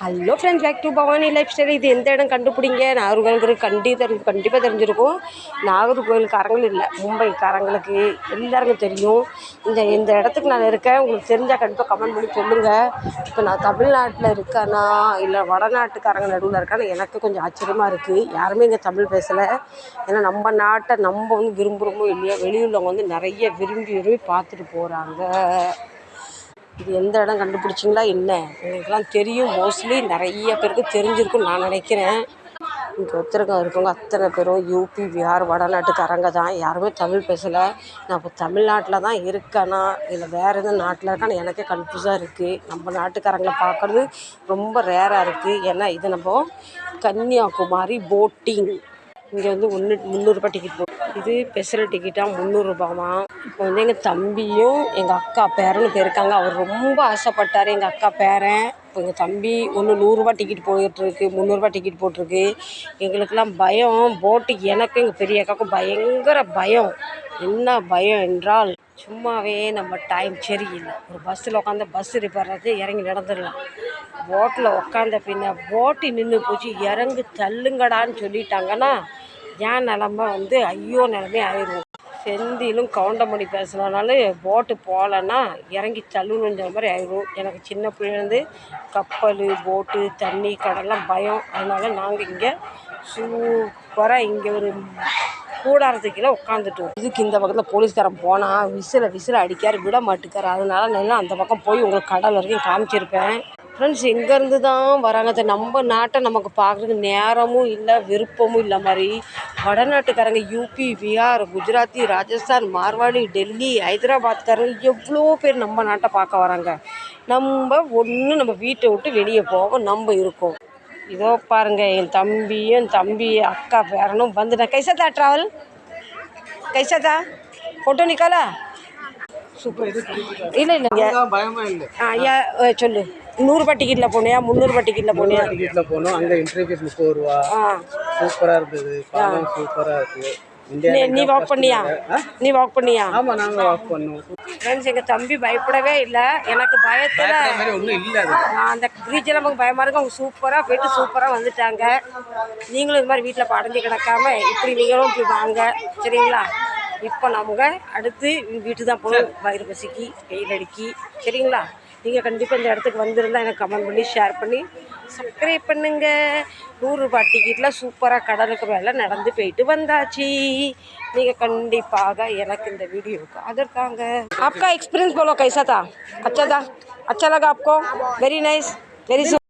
Hello friends back to Bhavani lifestyle இது எந்த இடம் கண்டுபிடிங்க? நாகர்கோவிலுக்கு கண்டி தெரிஞ்சு கண்டிப்பாக தெரிஞ்சிருக்கும். நாகர்கோவிலுக்காரங்கள் இல்லை மும்பைக்காரங்களுக்கு எல்லாருக்கும் தெரியும். இந்த இந்த இடத்துக்கு நான் இருக்கேன். உங்களுக்கு தெரிஞ்சால் கண்டிப்பாக கமெண்ட் பண்ணி சொல்லுங்கள் இப்போ நான் தமிழ்நாட்டில் இருக்கேனா? இல்லை வடநாட்டுக்காரங்க நடுவில் இருக்கான்னு எனக்கு கொஞ்சம் ஆச்சரியமாக இருக்குது யாருமே இங்கே தமிழ் பேசலை. ஏன்னா நம்ம நாட்டை நம்ம வந்து விரும்புகிறோமோ இல்லையோ வெளியுள்ளவங்க வந்து நிறைய விரும்பி விரும்பி பார்த்துட்டு போகிறாங்க இது எந்த இடம் கண்டுபிடிச்சிங்களா? என்ன? உங்களுக்கெல்லாம் தெரியும். மோஸ்ட்லி நிறைய பேருக்கு தெரிஞ்சிருக்கும் நான் நினைக்கிறேன். இங்கே ஒருத்தருங்க இருக்கவங்க அத்தனை பேரும் யூபி பிஹார் வடநாட்டுக்காரங்க தான். யாருமே தமிழ் பேசலை. நான் இப்போ தமிழ்நாட்டில் தான் இருக்கேனா? இல்லை வேறு எதுவும் நாட்டில் இருக்கான்னு எனக்கே கன்ஃபியூஸாக இருக்குது நம்ம நாட்டுக்காரங்களை பார்க்குறது ரொம்ப ரேராக இருக்குது ஏன்னா இது நம்ம கன்னியாகுமரி போட்டிங் இங்கே வந்து ஒன்று முந்நூறுரூபா டிக்கெட் போ இது ஸ்பெஷல் டிக்கெட்டாக முந்நூறுரூபாமா இப்போ வந்து எங்கள் தம்பியும் எங்கள் அக்கா பேரனும் இருக்காங்க அவர் ரொம்ப ஆசைப்பட்டார் எங்கள் அக்கா பேரன். இப்போ எங்கள் தம்பி ஒன்று நூறுரூவா டிக்கெட் போயிட்டுருக்கு முந்நூறுரூவா டிக்கெட் போட்டிருக்கு. எங்களுக்கெல்லாம் பயம். போட்டுக்கு எனக்கும் எங்கள் பெரிய அக்காவுக்கும் பயங்கர பயம். என்ன பயம் என்றால் சும்மாவே நம்ம டைம் சரியில்லை. ஒரு பஸ்ஸில் உட்காந்து பஸ் ரிப்பேர்றது இறங்கி நடந்துடலாம். போட்டில் உட்காந்த பின்ன போட்டு நின்று போச்சு. இறங்கு தள்ளுங்கடான்னு சொல்லிட்டாங்கன்னா என் நிலமை வந்து ஐயோ நிலமே ஆயிடும் செந்திலும் கவுண்டமணி பேசுனதுனால போட்டு போகலன்னா இறங்கி தள்ளுணுன்ற மாதிரி ஆயிடும் எனக்கு சின்ன பிள்ளைலேருந்து கப்பல் போட்டு தண்ணி கடல்லாம் பயம். அதனால் நாங்கள் இங்கே சூப்பராக இங்கே ஒரு கூடாரத்துக்கு கீழே உட்காந்துட்டோம் இதுக்கு இந்த பக்கத்தில் போலீஸ்காரன் போனால் விசில விசில அடிக்காரு விட மாட்டுக்கார். அதனால நான் அந்த பக்கம் போய் உங்களுக்கு கடல் வரைக்கும் காமிச்சிருப்பேன். ஃப்ரெண்ட்ஸ் எங்கேருந்து தான் வராங்க. அது நம்ம நாட்டை நமக்கு பார்க்குறதுக்கு நேரமும் இல்லை விருப்பமும் இல்லை மாதிரி. வடநாட்டுக்காரங்க யூபி பீகார் குஜராத்தி ராஜஸ்தான் மார்வாடி டெல்லி ஹைதராபாத்காரங்க எவ்வளோ பேர் நம்ம நாட்டை பார்க்க வராங்க. நம்ம ஒன்று நம்ம வீட்டை விட்டு வெளியே போக நம்ம இருக்கோம். இதோ பாருங்க என் தம்பியும் என் தம்பி அக்கா பேரனும் வந்துட்டேன் கைசா தா ட்ராவல் கைசா தா ஃபோட்டோ நிக்காலா சூப்பர் இல்லை இல்லை. ஆ சொல்லு. நூறுரூபா டிக்கெட்டில் போனியா? முந்நூறுபா டிக்கெட்டில் போனியா? டிக்கெட்ல போனோம். அங்க என்ட்ரி ஃபீஸ் முப்பது ரூபா. ஆ. சூப்பரா இருந்தது. படம் சூப்பரா இருக்கு. இந்தியா நீ வாக் பண்ணியா? நீ வாக் பண்ணியா? ஆமா நாங்க வாக் பண்ணோம். ஃப்ரெண்ட்ஸ் எங்கள் தம்பி பயப்படவே இல்லை. எனக்கு பயத்தில் அந்த பீச்சில் நமக்கு பயமாக இருக்கும். அவங்க சூப்பராக போயிட்டு சூப்பராக வந்துட்டாங்க. நீங்களும் இது மாதிரி வீட்டில் படைஞ்சு கிடக்காம இப்படி நீங்களும் இப்படி வாங்க. சரிங்களா? இப்போ நமக்கு அடுத்து வீட்டுக்கு தான் போகணும். வயிறு பசிக்கு வெயில் அடிக்கி. சரிங்களா? நீங்கள் கண்டிப்பாக இந்த இடத்துக்கு வந்திருந்தா எனக்கு கமெண்ட் பண்ணி ஷேர் பண்ணி சப்ஸ்கிரைப் பண்ணுங்க நூறுரூபா டிக்கெட்டில் சூப்பராக கடலுக்கு மேலே நடந்து போயிட்டு வந்தாச்சு நீங்கள் கண்டிப்பாக எனக்கு இந்த வீடியோவுக்கு ஆதர் தாங்க आपका एक्सपीरियंस बोलो कैसा था अच्छा था अच्छा लगा आपको वेरी नाइस वेरी